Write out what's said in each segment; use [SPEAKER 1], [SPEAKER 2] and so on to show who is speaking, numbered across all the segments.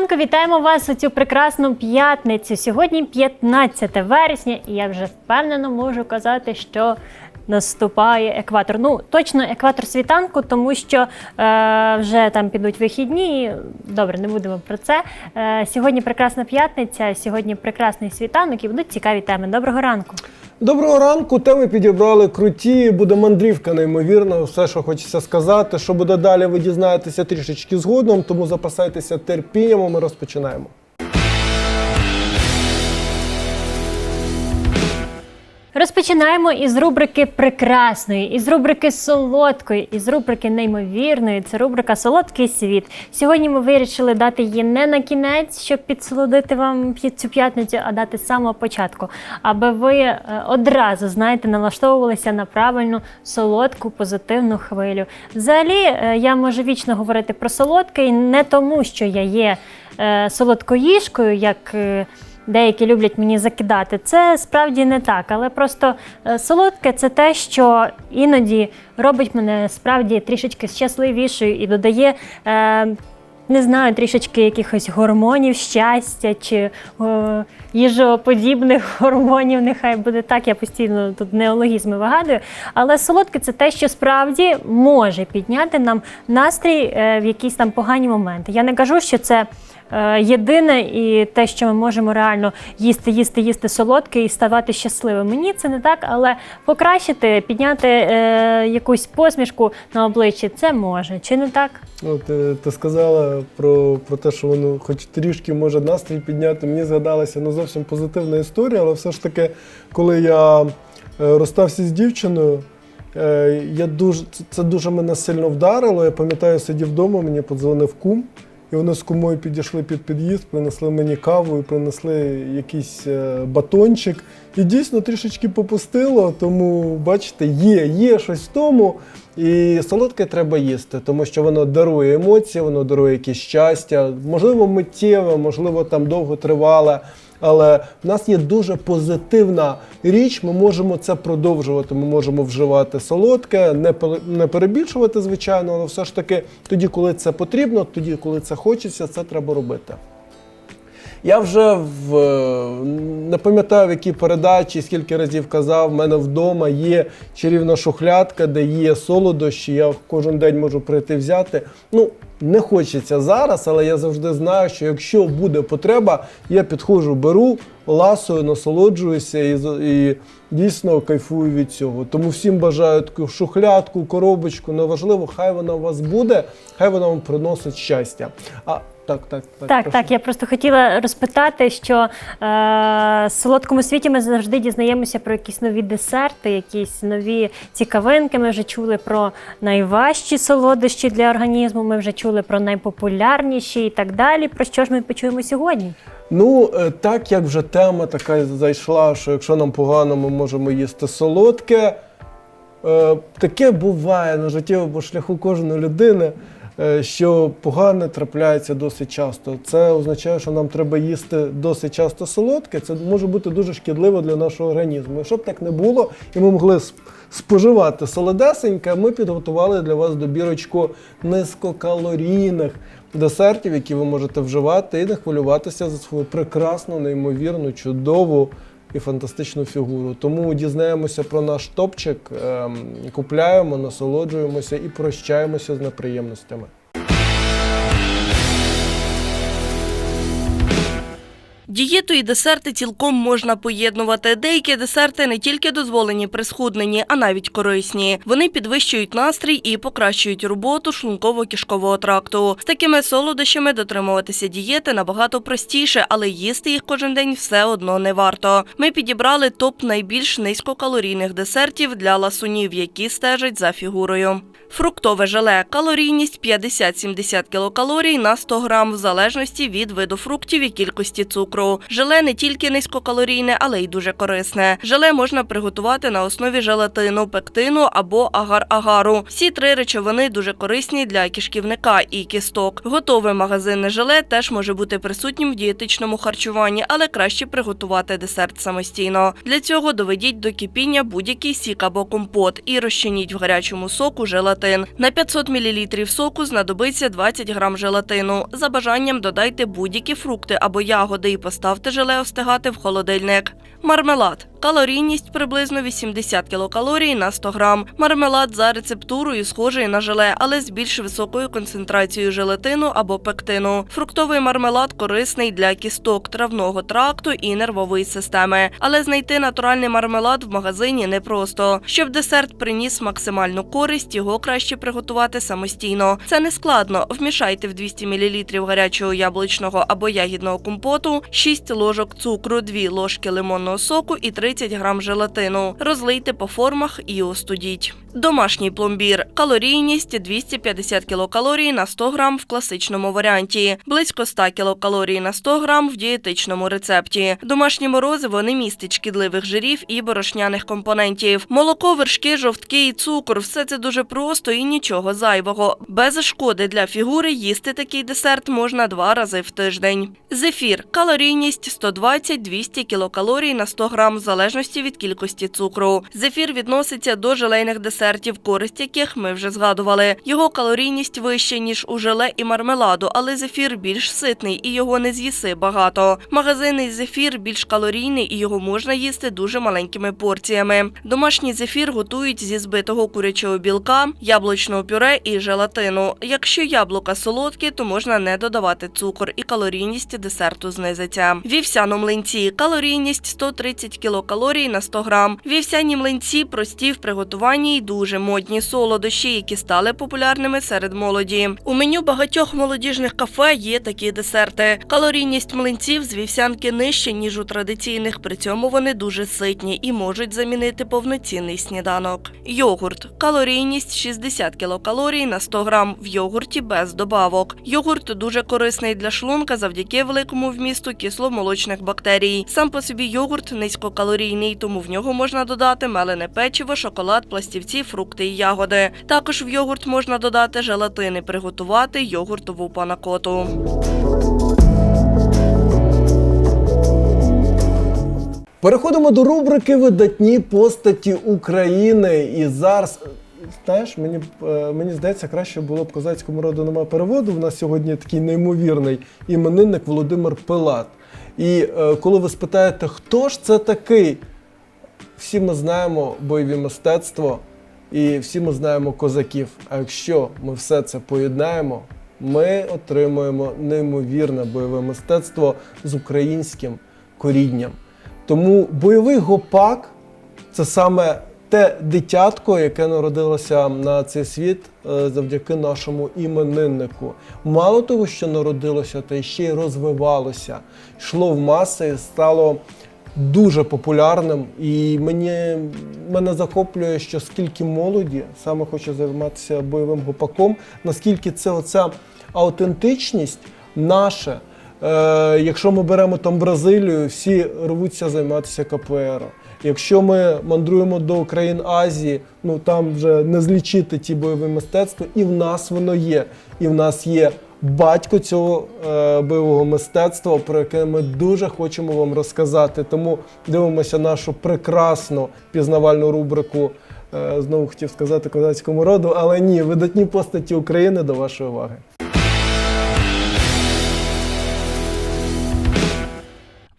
[SPEAKER 1] ранку, вітаємо вас у цю прекрасну п'ятницю. Сьогодні 15 вересня, і я вже впевнено можу казати, що наступає екватор. Ну, точно екватор світанку, тому що е, вже там підуть вихідні. Добре, не будемо про це. Е, сьогодні прекрасна п'ятниця, сьогодні прекрасний світанок і будуть цікаві теми. Доброго ранку.
[SPEAKER 2] Доброго ранку. Теми підібрали круті. Буде мандрівка неймовірна. Все, що хочеться сказати. Що буде далі, ви дізнаєтеся трішечки згодом, тому запасайтеся терпінням. Ми розпочинаємо.
[SPEAKER 1] Розпочинаємо із рубрики прекрасної, із рубрики солодкої, із рубрики неймовірної. Це рубрика Солодкий світ. Сьогодні ми вирішили дати її не на кінець, щоб підсолодити вам цю п'ятницю, а дати з самого початку, аби ви е, одразу знаєте, налаштовувалися на правильну солодку позитивну хвилю. Взагалі, е, я можу вічно говорити про солодке, і не тому, що я є е, солодкоїжкою, як. Деякі люблять мені закидати. Це справді не так, але просто е, солодке це те, що іноді робить мене справді трішечки щасливішою і додає. Е, не знаю, трішечки якихось гормонів щастя чи е, їжоподібних гормонів. Нехай буде так, я постійно тут неологізми вигадую. Але солодке це те, що справді може підняти нам настрій е, в якісь там погані моменти. Я не кажу, що це єдине і те, що ми можемо реально їсти, їсти, їсти солодке і ставати щасливими. Ні, це не так, але покращити, підняти е, якусь посмішку на обличчі це може. Чи не так?
[SPEAKER 2] От ти, ти сказала про, про те, що воно хоч трішки може настрій підняти. Мені згадалася не зовсім позитивна історія, але все ж таки, коли я е, розстався з дівчиною, е, я дуже, це дуже мене сильно вдарило. Я пам'ятаю, сидів вдома, мені подзвонив кум. І вони з кумою підійшли під під'їзд, принесли мені каву і принесли якийсь е, батончик. І дійсно трішечки попустило, тому бачите, є, є щось в тому. І солодке треба їсти, тому що воно дарує емоції, воно дарує якесь щастя, можливо, миттєве, можливо, там довго тривале. Але в нас є дуже позитивна річ. Ми можемо це продовжувати. Ми можемо вживати солодке, не перебільшувати, звичайно, але все ж таки тоді, коли це потрібно, тоді, коли це хочеться, це треба робити. Я вже в не пам'ятаю, в якій передачі, скільки разів казав, в мене вдома є чарівна шухлядка, де є солодощі. Я кожен день можу прийти взяти. Ну, не хочеться зараз, але я завжди знаю, що якщо буде потреба, я підходжу, беру, ласую, насолоджуюся і, і дійсно кайфую від цього. Тому всім бажаю таку шухлядку, коробочку, неважливо, хай вона у вас буде, хай вона вам приносить щастя. А так, так, так.
[SPEAKER 1] Так,
[SPEAKER 2] прошу.
[SPEAKER 1] так. Я просто хотіла розпитати, що е, в солодкому світі ми завжди дізнаємося про якісь нові десерти, якісь нові цікавинки. Ми вже чули про найважчі солодощі для організму. Ми вже чули про найпопулярніші і так далі. Про що ж ми почуємо сьогодні?
[SPEAKER 2] Ну, е, так як вже тема така зайшла, що якщо нам погано, ми можемо їсти солодке. Е, Таке буває на життєвому шляху кожної людини, що погане трапляється досить часто. Це означає, що нам треба їсти досить часто солодке. Це може бути дуже шкідливо для нашого організму. Щоб так не було, і ми могли споживати солодесеньке, ми підготували для вас добірочку низькокалорійних десертів, які ви можете вживати, і не хвилюватися за свою прекрасну, неймовірну, чудову і фантастичну фігуру. Тому дізнаємося про наш топчик, ем, купляємо, насолоджуємося і прощаємося з неприємностями.
[SPEAKER 3] Дієту і десерти цілком можна поєднувати. Деякі десерти не тільки дозволені при схудненні, а навіть корисні. Вони підвищують настрій і покращують роботу шлунково-кишкового тракту. З такими солодощами дотримуватися дієти набагато простіше, але їсти їх кожен день все одно не варто. Ми підібрали топ найбільш низькокалорійних десертів для ласунів, які стежать за фігурою. Фруктове желе. Калорійність 50-70 кілокалорій на 100 грам в залежності від виду фруктів і кількості цукру. Цукру. Желе не тільки низькокалорійне, але й дуже корисне. Желе можна приготувати на основі желатину, пектину або агар-агару. Всі три речовини дуже корисні для кишківника і кісток. Готове магазинне желе теж може бути присутнім в дієтичному харчуванні, але краще приготувати десерт самостійно. Для цього доведіть до кипіння будь-який сік або компот і розчиніть в гарячому соку желатин. На 500 мл соку знадобиться 20 грам желатину. За бажанням додайте будь-які фрукти або ягоди і поставте желе остигати в холодильник. Мармелад. Калорійність приблизно 80 кілокалорій на 100 грам. Мармелад за рецептурою схожий на желе, але з більш високою концентрацією желатину або пектину. Фруктовий мармелад корисний для кісток, травного тракту і нервової системи. Але знайти натуральний мармелад в магазині непросто. Щоб десерт приніс максимальну користь, його краще приготувати самостійно. Це не складно. Вмішайте в 200 мл гарячого яблучного або ягідного компоту, 6 ложок цукру, 2 ложки лимонного соку і 30 грам желатину. Розлийте по формах і остудіть. Домашній пломбір. Калорійність 250 кілокалорій на 100 грам в класичному варіанті, близько 100 кілокалорій на 100 грам в дієтичному рецепті. Домашнє морозиво не містить шкідливих жирів і борошняних компонентів. Молоко, вершки, жовтки і цукор все це дуже просто і нічого зайвого. Без шкоди для фігури їсти такий десерт можна два рази в тиждень. Зефір. Калорійність 120-200 кілокалорій на 100 грам в залежності від кількості цукру. Зефір відноситься до желейних десертів, користь яких ми вже згадували. Його калорійність вища, ніж у желе і мармеладу, але зефір більш ситний і його не з'їси багато. Магазинний зефір більш калорійний і його можна їсти дуже маленькими порціями. Домашній зефір готують зі збитого курячого білка, яблучного пюре і желатину. Якщо яблука солодкі, то можна не додавати цукор і калорійність десерту знизиться. Вівсяно млинці. Калорійність 130 кілокалорій на 100 грам. Вівсяні млинці прості в приготуванні й дуже модні солодощі, які стали популярними серед молоді. У меню багатьох молодіжних кафе є такі десерти. Калорійність млинців з вівсянки нижче, ніж у традиційних. При цьому вони дуже ситні і можуть замінити повноцінний сніданок. Йогурт. Калорійність 60 кілокалорій на 100 грам в йогурті без добавок. Йогурт дуже корисний для шлунка завдяки великому вмісту кисломолочних бактерій. Сам по собі йогурт низькокалорійний, тому в нього можна додати мелене печиво, шоколад, пластівці, фрукти і ягоди. Також в йогурт можна додати желатин і приготувати йогуртову панакоту.
[SPEAKER 2] Переходимо до рубрики Видатні постаті України. І зараз, знаєш, мені, е, мені здається, краще було б козацькому роду немає переводу. У нас сьогодні такий неймовірний іменинник Володимир Пилат. І е, коли ви спитаєте, хто ж це такий, всі ми знаємо бойові мистецтво і всі ми знаємо козаків. А якщо ми все це поєднаємо, ми отримуємо неймовірне бойове мистецтво з українським корінням. Тому бойовий гопак це саме те дитятко, яке народилося на цей світ е, завдяки нашому імениннику. Мало того, що народилося, та ще й розвивалося, йшло в маси стало дуже популярним. І мені мене захоплює, що скільки молоді саме хоче займатися бойовим гопаком, наскільки це оця аутентичність наша. Е, якщо ми беремо там Бразилію, всі рвуться займатися КПР. Якщо ми мандруємо до країн Азії, ну там вже не злічити ті бойові мистецтва, і в нас воно є. І в нас є батько цього е, бойового мистецтва, про яке ми дуже хочемо вам розказати. Тому дивимося нашу прекрасну пізнавальну рубрику. е, Знову хотів сказати козацькому роду, але ні, видатні постаті України до вашої уваги.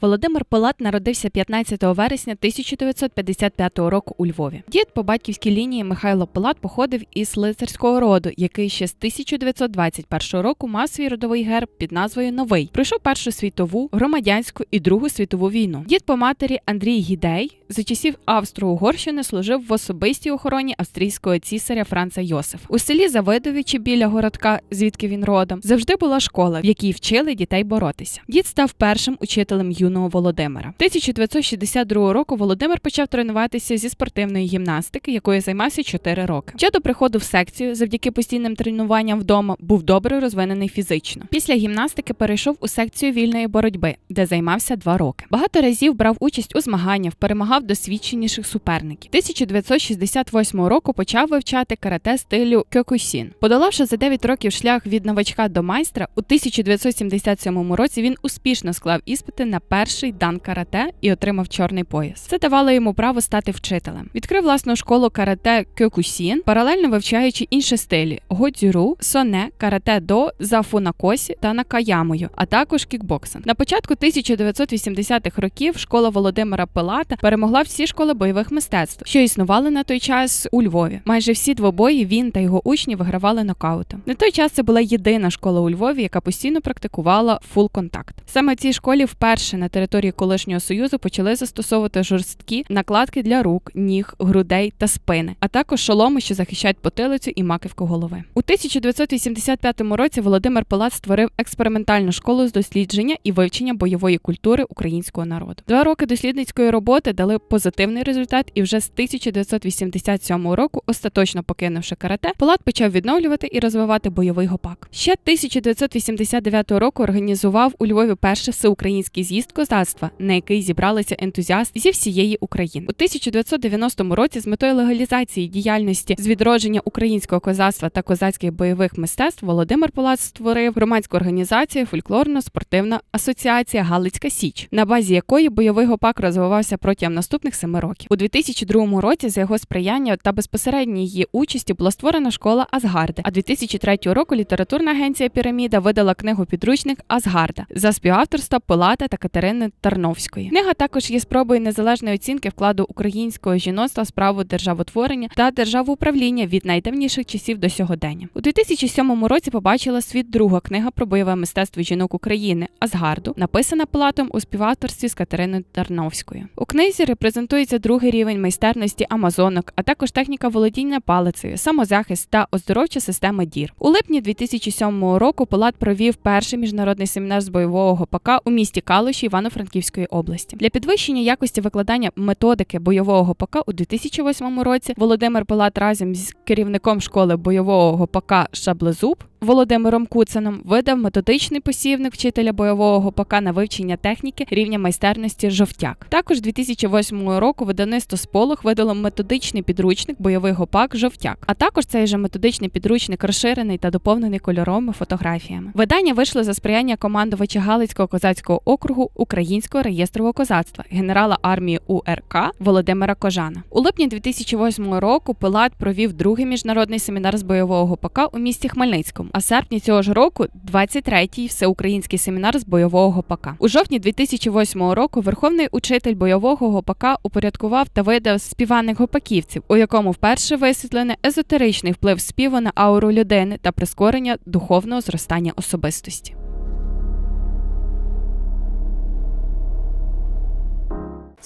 [SPEAKER 4] Володимир Пилат народився 15 вересня 1955 року у Львові. Дід по батьківській лінії Михайло Пилат походив із лицарського роду, який ще з 1921 року мав свій родовий герб під назвою Новий. Пройшов Першу світову, громадянську і Другу світову війну. Дід по матері Андрій Гідей за часів Австро-Угорщини служив в особистій охороні австрійського цісаря Франца Йосиф. У селі Завидовичі біля городка, звідки він родом, завжди була школа, в якій вчили дітей боротися. Дід став першим учителем юного Володимира. 1962 року Володимир почав тренуватися зі спортивної гімнастики, якою займався 4 роки. Ще до приходу в секцію, завдяки постійним тренуванням вдома, був добре розвинений фізично. Після гімнастики перейшов у секцію вільної боротьби, де займався 2 роки. Багато разів брав участь у змаганнях, перемагав досвідченіших суперників. 1968 року почав вивчати карате стилю кьокусін. Подолавши за 9 років шлях від новачка до майстра, у 1977 році він успішно склав іспити на перший дан карате і отримав чорний пояс. Це давало йому право стати вчителем. Відкрив власну школу карате кьокусін, паралельно вивчаючи інші стилі: годзюру, соне, карате до, зафунакосі та накаямою, а також кікбоксинг. На початку 1980-х років школа Володимира Пилата перемогла всі школи бойових мистецтв, що існували на той час у Львові. Майже всі двобої він та його учні вигравали нокаутом. На той час це була єдина школа у Львові, яка постійно практикувала фул контакт. Саме цій школі вперше на території колишнього союзу почали застосовувати жорсткі накладки для рук, ніг, грудей та спини, а також шоломи, що захищають потилицю і маківку голови. У 1985 році Володимир Пилат створив експериментальну школу з дослідження і вивчення бойової культури українського народу. Два роки дослідницької роботи дали позитивний результат, і вже з 1987 року, остаточно покинувши карате, Пилат почав відновлювати і розвивати бойовий гопак. Ще 1989 року організував у Львові перший всеукраїнський з'їзд козацтва, на який зібралися ентузіасти зі всієї України. У 1990 році з метою легалізації діяльності з відродження українського козацтва та козацьких бойових мистецтв Володимир Палац створив громадську організацію Фольклорно-спортивна асоціація Галицька Січ, на базі якої бойовий гопак розвивався протягом наступних семи років. У 2002 році за його сприяння та безпосередньої її участі була створена школа Асгарди. А 2003 року літературна агенція Піраміда видала книгу підручник Асгарда за співавторства Пилата та Катерини Тарновської. Книга також є спробою незалежної оцінки вкладу українського жіноцтва справу державотворення та державоуправління від найдавніших часів до сьогодення. У 2007 році побачила світ друга книга про бойове мистецтво жінок України Асгарду, написана Пилатом у співавторстві з Катериною Тарновською. У книзі репрезентується другий рівень майстерності амазонок, а також техніка володіння палицею, самозахист та оздоровча система дір. У липні 2007 року Пилат провів перший міжнародний семінар з бойового гопака у місті Калуші Івано-Франківської області. Для підвищення якості викладання методики бойового гопака у 2008 році Володимир Пилат разом з керівником школи бойового гопака Шаблезуб Володимиром Куцином видав методичний посівник вчителя бойового гопака на вивчення техніки рівня майстерності жовтяк. Також 2008 року видавництво Сполох видало методичний підручник бойовий гопак жовтяк. А також цей же методичний підручник розширений та доповнений кольоровими фотографіями. Видання вийшло за сприяння командувача Галицького козацького округу Українського реєстрового козацтва генерала армії УРК Володимира Кожана. У липні 2008 року Пилат провів другий міжнародний семінар з бойового гопака у місті Хмельницькому. А в серпні цього ж року 23-й всеукраїнський семінар з бойового гопака. У жовтні 2008 року верховний учитель бойового гопака упорядкував та видав співаних гопаківців, у якому вперше висвітлене езотеричний вплив співу на ауру людини та прискорення духовного зростання особистості.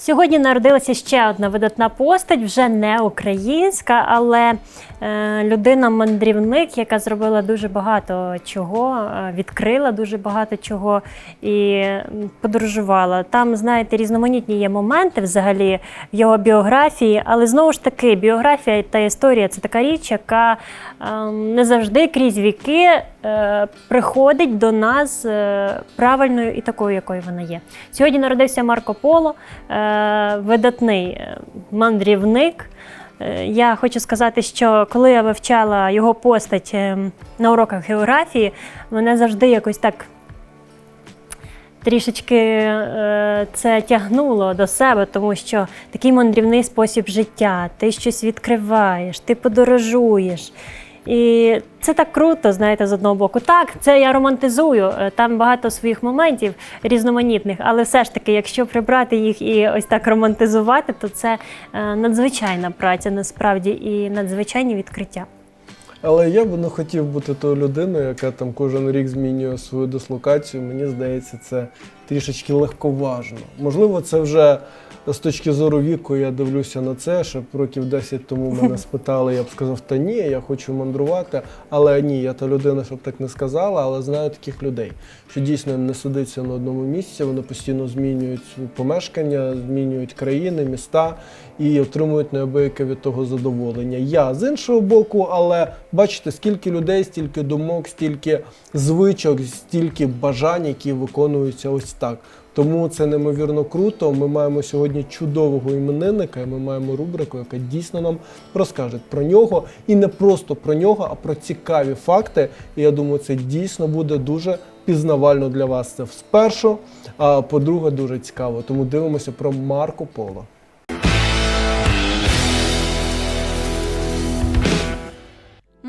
[SPEAKER 1] Сьогодні народилася ще одна видатна постать, вже не українська, але е, людина-мандрівник, яка зробила дуже багато чого, е, відкрила дуже багато чого і подорожувала. Там, знаєте, різноманітні є моменти взагалі в його біографії, але знову ж таки, біографія та історія це така річ, яка е, не завжди крізь віки е, приходить до нас правильною і такою, якою вона є. Сьогодні народився Марко Поло, видатний е, мандрівник. Е, Я хочу сказати, що коли я вивчала його постать е, на уроках географії, мене завжди якось так трішечки це тягнуло до себе, тому що такий мандрівний спосіб життя, ти щось відкриваєш, ти подорожуєш. І це так круто, знаєте, з одного боку. Так, це я романтизую. е, Там багато своїх моментів різноманітних, але все ж таки, якщо прибрати їх і ось так романтизувати, то це е, надзвичайна праця насправді і надзвичайні відкриття.
[SPEAKER 2] Але я б не хотів бути тою людиною, яка там кожен рік змінює свою дислокацію. Мені здається, це трішечки легковажно. Можливо, це вже з точки зору віку я дивлюся на це, щоб років 10 тому мене спитали, я б сказав, та ні, я хочу мандрувати. Але ні, я та людина, щоб так не сказала, але знаю таких людей, що дійсно не сидиться на одному місці, вони постійно змінюють помешкання, змінюють країни, міста і отримують неабияке від того задоволення. Я з іншого боку, але бачите, скільки людей, стільки думок, стільки звичок, стільки бажань, які виконуються ось так. Тому це неймовірно круто. Ми маємо сьогодні чудового іменинника, і ми маємо рубрику, яка дійсно нам розкаже про нього. І не просто про нього, а про цікаві факти. І я думаю, це дійсно буде дуже пізнавально для вас. Це спершу, а по-друге, дуже цікаво. Тому дивимося про Марко Поло.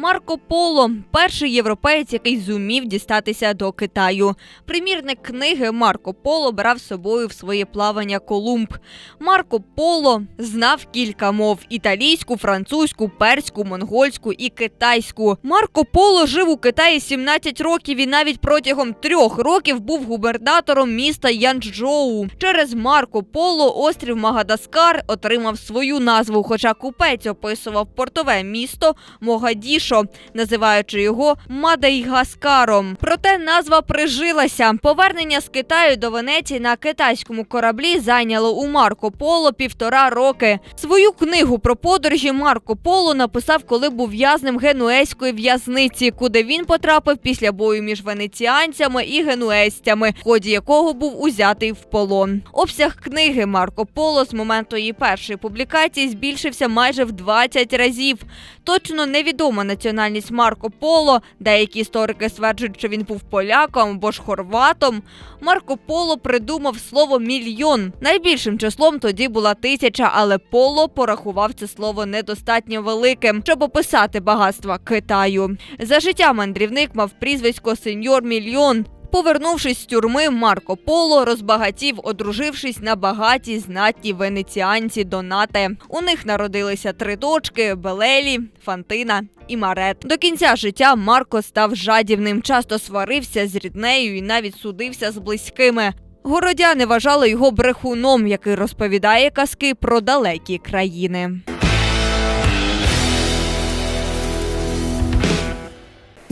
[SPEAKER 5] Марко Поло перший європеєць, який зумів дістатися до Китаю. Примірник книги Марко Поло брав з собою в своє плавання Колумб. Марко Поло знав кілька мов: італійську, французьку, перську, монгольську і китайську. Марко Поло жив у Китаї 17 років і навіть протягом трьох років був губернатором міста Янчжоу. Через Марко Поло острів Магадаскар отримав свою назву, хоча купець описував портове місто Могадішо, називаючи його Мадайгаскаром. Проте назва прижилася. Повернення з Китаю до Венеції на китайському кораблі зайняло у Марко Поло півтора роки. Свою книгу про подорожі Марко Поло написав, коли був в'язнем генуезької в'язниці, куди він потрапив після бою між венеціанцями і генуезцями, в ході якого був узятий в полон. Обсяг книги Марко Поло з моменту її першої публікації збільшився майже в 20 разів. Точно невідома національність Марко Поло. Деякі історики стверджують, що він був поляком або ж хорватом. Марко Поло придумав слово мільйон. Найбільшим числом тоді була тисяча, але Поло порахував це слово недостатньо великим, щоб описати багатства Китаю. За життя мандрівник мав прізвисько сеньор мільйон. Повернувшись з тюрми, Марко Поло розбагатів, одружившись на багатій знатній венеціанці Донате. У них народилися три дочки: Белелі, Фантина і Марет. До кінця життя Марко став жадібним, часто сварився з ріднею і навіть судився з близькими. Городяни вважали його брехуном, який розповідає казки про далекі країни.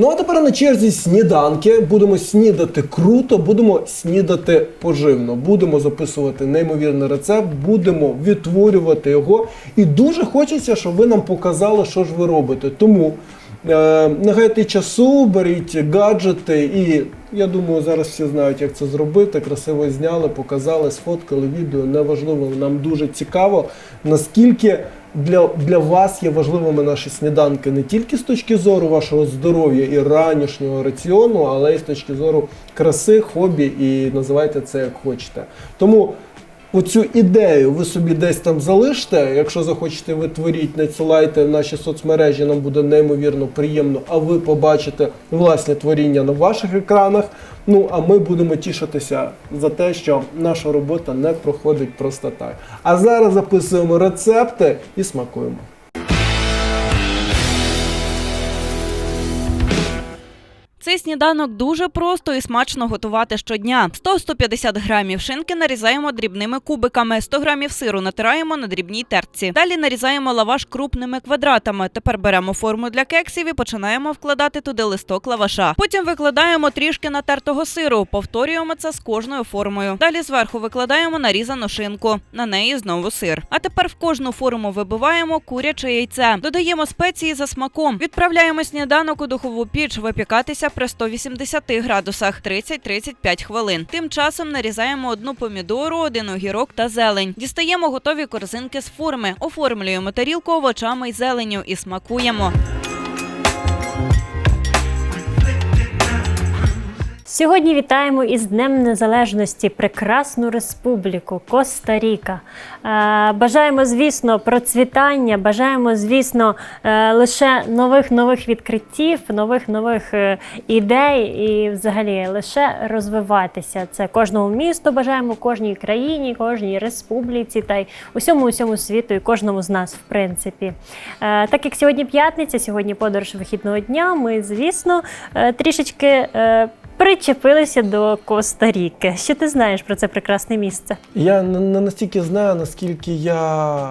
[SPEAKER 2] Ну а тепер на черзі сніданки. Будемо снідати круто, будемо снідати поживно. Будемо записувати неймовірний рецепт, будемо відтворювати його. І дуже хочеться, щоб ви нам показали, що ж ви робите. Тому е, не часу, беріть гаджети і. Я думаю, зараз всі знають, як це зробити. Красиво зняли, показали, сфоткали відео. Неважливо, нам дуже цікаво, наскільки для, для вас є важливими наші сніданки не тільки з точки зору вашого здоров'я і ранішнього раціону, але й з точки зору краси, хобі і називайте це як хочете. Тому оцю ідею ви собі десь там залиште. Якщо захочете, ви творіть, надсилайте наші соцмережі, нам буде неймовірно приємно, а ви побачите власне творіння на ваших екранах. Ну а ми будемо тішитися за те, що наша робота не проходить просто так. А зараз записуємо рецепти і смакуємо.
[SPEAKER 6] Цей сніданок дуже просто і смачно готувати щодня. 100-150 грамів шинки нарізаємо дрібними кубиками, 100 грамів сиру натираємо на дрібній тертці. Далі нарізаємо лаваш крупними квадратами. Тепер беремо форму для кексів і починаємо вкладати туди листок лаваша. Потім викладаємо трішки натертого сиру. Повторюємо це з кожною формою. Далі зверху викладаємо нарізану шинку. На неї знову сир. А тепер в кожну форму вибиваємо куряче яйце. Додаємо спеції за смаком. Відправляємо сніданок у духову піч випікатися при 180 градусах 30-35 хвилин. Тим часом нарізаємо одну помідору, один огірок та зелень. Дістаємо готові корзинки з форми, оформлюємо тарілку овочами й зеленню і смакуємо.
[SPEAKER 1] Сьогодні вітаємо із Днем Незалежності прекрасну республіку Коста-Ріка. Е, Бажаємо, звісно, процвітання, бажаємо, звісно, е, лише нових нових відкриттів, нових нових е, ідей і взагалі лише розвиватися. Це кожному місту бажаємо, кожній країні, кожній республіці та й усьому усьому світу і кожному з нас, в принципі. Так як сьогодні п'ятниця, сьогодні подорож вихідного дня, ми, звісно, трішечки. Е, Причепилися до Коста-Ріки. Що ти знаєш про це прекрасне місце?
[SPEAKER 2] Я не, настільки знаю, наскільки я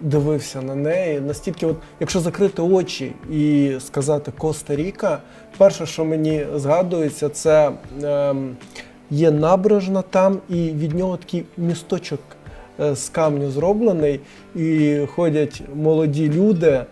[SPEAKER 2] дивився на неї, настільки, от, якщо закрити очі і сказати Коста-Ріка, перше, що мені згадується, це ем, є набережна там, і від нього такий місточок е, з камню зроблений, і ходять молоді люди.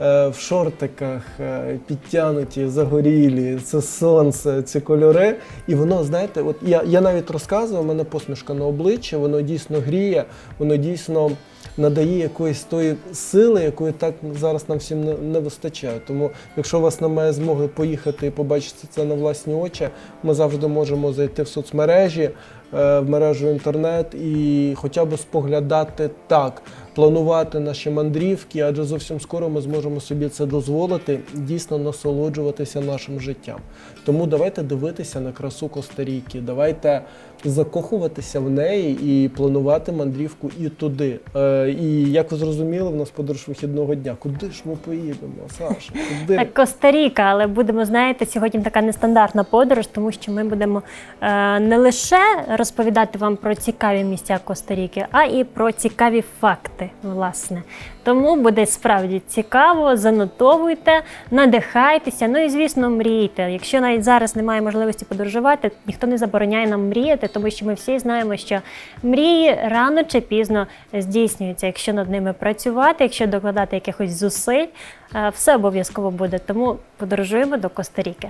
[SPEAKER 2] Е, В шортиках е, підтянуті, загорілі, це сонце, ці кольори. І воно, знаєте, от я, я навіть розказував, у мене посмішка на обличчі, воно дійсно гріє, воно дійсно надає якоїсь тої сили, якої так зараз нам всім не, не вистачає. Тому, якщо у вас немає змоги поїхати і побачити це на власні очі, ми завжди можемо зайти в соцмережі, в мережу інтернет і хоча б споглядати так, планувати наші мандрівки, адже зовсім скоро ми зможемо собі це дозволити, дійсно насолоджуватися нашим життям. Тому давайте дивитися на красу Коста-Ріки, давайте закохуватися в неї і планувати мандрівку і туди. Е, і як ви зрозуміли, в нас подорож вихідного дня. Куди ж ми поїдемо, Саша? Куди?
[SPEAKER 1] Так, Коста-Ріка, але будемо, знаєте, сьогодні така нестандартна подорож, тому що ми будемо е, не лише розповідати вам про цікаві місця Коста-Ріки, а і про цікаві факти, власне. Тому буде справді цікаво, занотовуйте, надихайтеся, ну і звісно, мрійте. Якщо навіть зараз немає можливості подорожувати, ніхто не забороняє нам мріяти, тому що ми всі знаємо, що мрії рано чи пізно здійснюються. Якщо над ними працювати, якщо докладати якихось зусиль, е, все обов'язково буде. Тому подорожуємо до Коста-Ріки.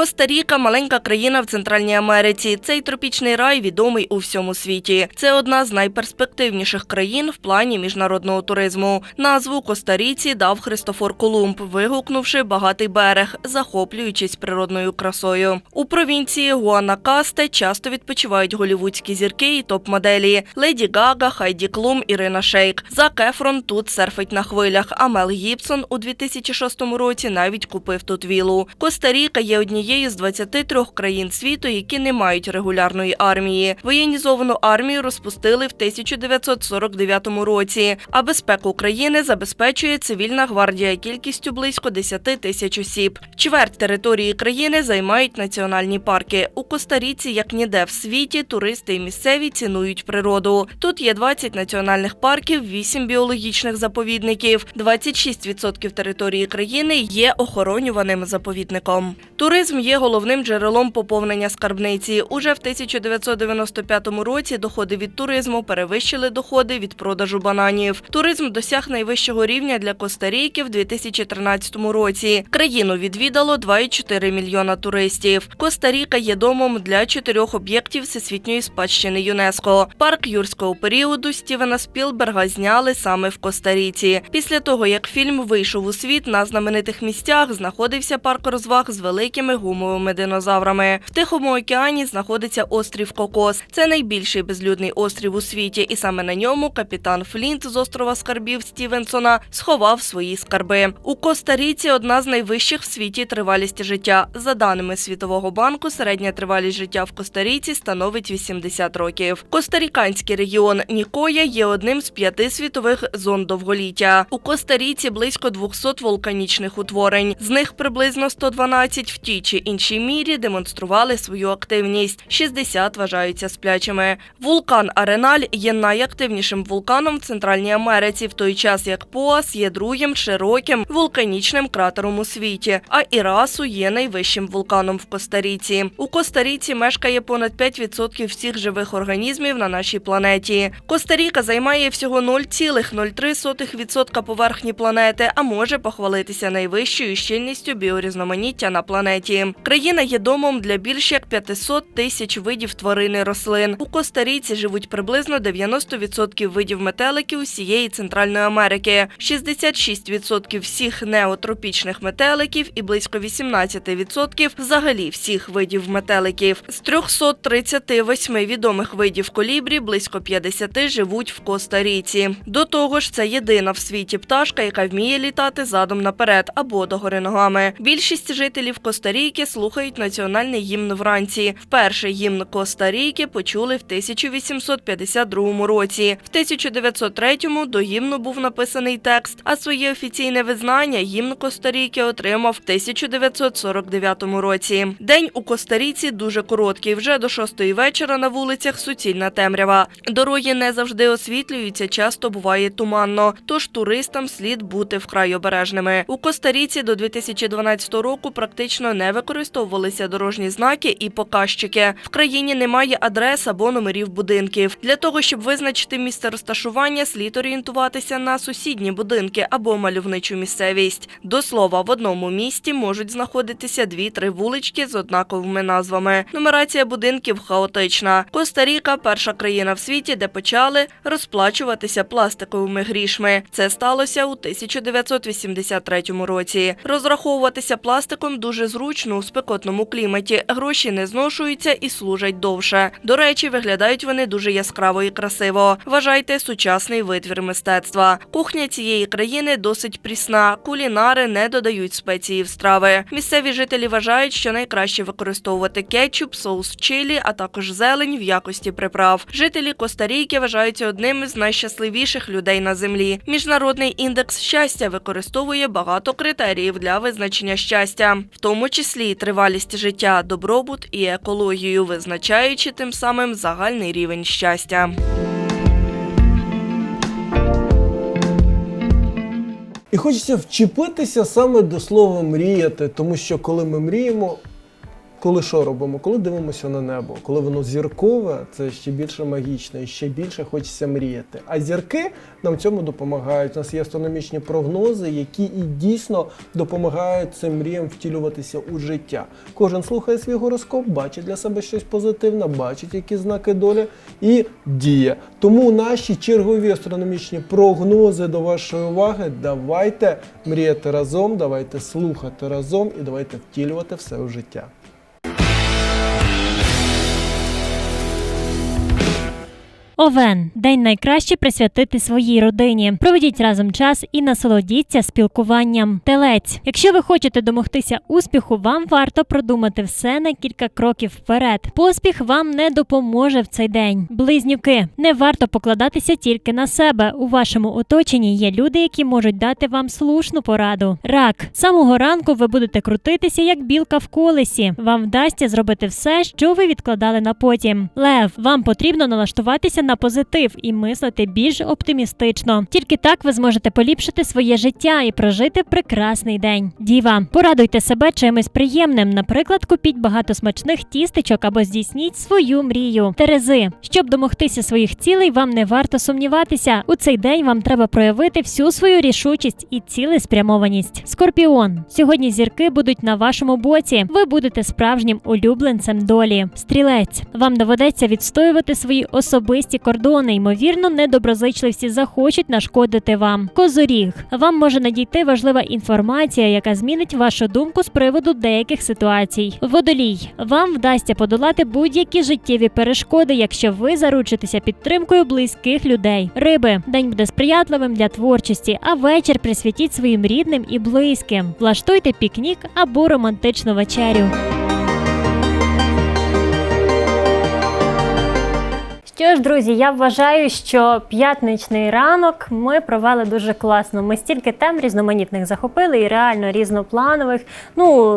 [SPEAKER 3] Коста-Ріка – маленька країна в Центральній Америці. Цей тропічний рай відомий у всьому світі. Це одна з найперспективніших країн в плані міжнародного туризму. Назву Коста-Ріці дав Христофор Колумб, вигукнувши багатий берег, захоплюючись природною красою. У провінції Гуанакасте часто відпочивають голівудські зірки і топ-моделі. Леді Гага, Хайді Клум, Ірина Шейк. Зак Ефрон тут серфить на хвилях, а Мел Гібсон у 2006 році навіть купив тут вілу. Коста-Ріка є однією з 23 країн світу, які не мають регулярної армії. Воєнізовану армію розпустили в 1949 році, а безпеку країни забезпечує цивільна гвардія кількістю близько 10 тисяч осіб. Чверть території країни займають національні парки. У Коста-Ріці, як ніде в світі, туристи і місцеві цінують природу. Тут є 20 національних парків, 8 біологічних заповідників, 26% території країни є охоронюваним заповідником. Туризм є головним джерелом поповнення скарбниці. Уже в 1995 році доходи від туризму перевищили доходи від продажу бананів. Туризм досяг найвищого рівня для Коста-Ріки в 2013 році. Країну відвідало 2,4 мільйона туристів. Коста-Ріка є домом для чотирьох об'єктів всесвітньої спадщини ЮНЕСКО. Парк юрського періоду Стівена Спілберга зняли саме в Коста-Ріці. Після того, як фільм вийшов у світ, на знаменитих місцях знаходився парк розваг з великими гумовими динозаврами. В Тихому океані знаходиться острів Кокос. Це найбільший безлюдний острів у світі, і саме на ньому капітан Флінт з острова скарбів Стівенсона сховав свої скарби. У Коста-Ріці одна з найвищих в світі тривалість життя. За даними Світового банку, середня тривалість життя в Коста-Ріці становить 80 років. Костаріканський регіон Нікоя є одним з п'яти світових зон довголіття. У Коста-Ріці близько 200 вулканічних утворень. З них приблизно 112 в тій іншій мірі демонстрували свою активність. 60 вважаються сплячими. Вулкан Ареналь є найактивнішим вулканом в Центральній Америці, в той час як Поас є другим широким вулканічним кратером у світі, а Ірасу є найвищим вулканом в Коста-Ріці. У Коста-Ріці мешкає понад 5% всіх живих організмів на нашій планеті. Коста-Ріка займає всього 0,03% поверхні планети, а може похвалитися найвищою щільністю біорізноманіття на планеті. України. Країна є домом для більш як 500 тисяч видів тварин і рослин. У Коста-Ріці живуть приблизно 90% видів метеликів усієї Центральної Америки, 66% всіх неотропічних метеликів і близько 18% взагалі всіх видів метеликів. З 338 відомих видів колібрі близько 50 живуть в Коста-Ріці. До того ж, це єдина в світі пташка, яка вміє літати задом наперед або догори ногами. Більшість жителів Коста-Ріки слухають національний гімн вранці. Вперше гімн Коста-Ріки почули в 1852 році. В 1903-му до гімну був написаний текст, а своє офіційне визнання гімн Коста-Ріки отримав в 1949 році. День у Коста-Ріці дуже короткий. Вже до шостої вечора на вулицях суцільна темрява. Дороги не завжди освітлюються, часто буває туманно. Тож туристам слід бути вкрай обережними. У Коста-Ріці до 2012 року практично не використовувалися дорожні знаки і показчики. В країні немає адрес або номерів будинків. Для того щоб визначити місце розташування, слід орієнтуватися на сусідні будинки або мальовничу місцевість. До слова, в одному місті можуть знаходитися дві-три вулички з однаковими назвами. Нумерація будинків хаотична. Коста-Ріка – перша країна в світі, де почали розплачуватися пластиковими грішми. Це сталося у 1983 році. Розраховуватися пластиком дуже зручно у спекотному кліматі. Гроші не зношуються і служать довше. До речі, виглядають вони дуже яскраво і красиво. Вважайте сучасний витвір мистецтва. Кухня цієї країни досить прісна. Кулінари не додають спеції в страви. Місцеві жителі вважають, що найкраще використовувати кетчуп, соус чилі, а також зелень в якості приправ. Жителі Коста-Ріки вважаються одним з найщасливіших людей на землі. Міжнародний індекс щастя використовує багато критеріїв для визначення щастя, в тому числі й тривалість життя, добробут і екологію, визначаючи тим самим загальний рівень щастя.
[SPEAKER 2] І хочеться вчепитися саме до слова мріяти, тому що коли ми мріємо, коли що робимо? Коли дивимося на небо, коли воно зіркове, це ще більше магічно і ще більше хочеться мріяти. А зірки нам цьому допомагають. У нас є астрономічні прогнози, які і дійсно допомагають цим мріям втілюватися у життя. Кожен слухає свій гороскоп, бачить для себе щось позитивне, бачить які знаки долі і діє. Тому наші чергові астрономічні прогнози до вашої уваги. Давайте мріяти разом, давайте слухати разом і давайте втілювати все у життя.
[SPEAKER 1] Овен день найкраще присвятити своїй родині. Проведіть разом час і насолодіться спілкуванням. Телець. Якщо ви хочете домогтися успіху, вам варто продумати все на кілька кроків вперед. Поспіх вам не допоможе в цей день. Близнюки. Не варто покладатися тільки на себе. У вашому оточенні є люди, які можуть дати вам слушну пораду. Рак. Самого ранку ви будете крутитися як білка в колесі. Вам вдасться зробити все, що ви відкладали на потім. Лев. Вам потрібно налаштуватися на позитив і мислити більш оптимістично. Тільки так ви зможете поліпшити своє життя і прожити прекрасний день. Діва, порадуйте себе чимось приємним. Наприклад, купіть багато смачних тістечок або здійсніть свою мрію. Терези, щоб домогтися своїх цілей, вам не варто сумніватися. У цей день вам треба проявити всю свою рішучість і цілеспрямованість. Скорпіон, сьогодні зірки будуть на вашому боці. Ви будете справжнім улюбленцем долі. Стрілець, вам доведеться відстоювати свої особисті кордони. Ймовірно, недоброзичливці захочуть нашкодити вам. Козоріг, вам може надійти важлива інформація, яка змінить вашу думку з приводу деяких ситуацій. Водолій, вам вдасться подолати будь-які життєві перешкоди, якщо ви заручитеся підтримкою близьких людей. Риби, день буде сприятливим для творчості, а вечір присвятіть своїм рідним і близьким. Влаштуйте пікнік або романтичну вечерю. Що ж, друзі, я вважаю, що п'ятничний ранок ми провели дуже класно. Ми стільки тем різноманітних захопили і реально різнопланових. Ну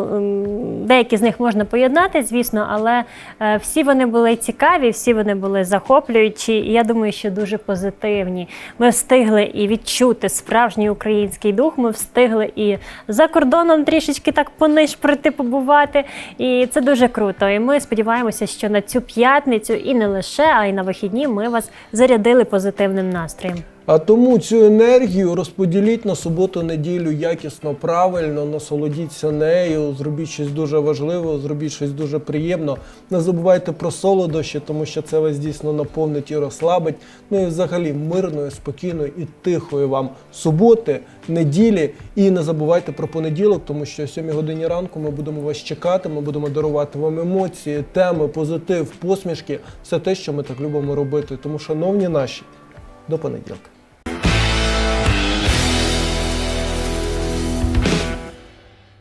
[SPEAKER 1] деякі з них можна поєднати, звісно, але е, всі вони були цікаві, всі вони були захоплюючі. І я думаю, що дуже позитивні. Ми встигли і відчути справжній український дух. Ми встигли і за кордоном трішечки так понишприти, побувати. І це дуже круто. І ми сподіваємося, що на цю п'ятницю і не лише, а й на вихідні ми вас зарядили позитивним настроєм.
[SPEAKER 2] А тому цю енергію розподіліть на суботу-неділю якісно, правильно, насолодіться нею, зробіть щось дуже важливе, зробіть щось дуже приємно. Не забувайте про солодощі, тому що це вас дійсно наповнить і розслабить. Ну і взагалі мирної, спокійної і тихої вам суботи, неділі. І не забувайте про понеділок, тому що о 7 годині ранку ми будемо вас чекати, ми будемо дарувати вам емоції, теми, позитив, посмішки все те, що ми так любимо робити. Тому, шановні наші, до понеділка.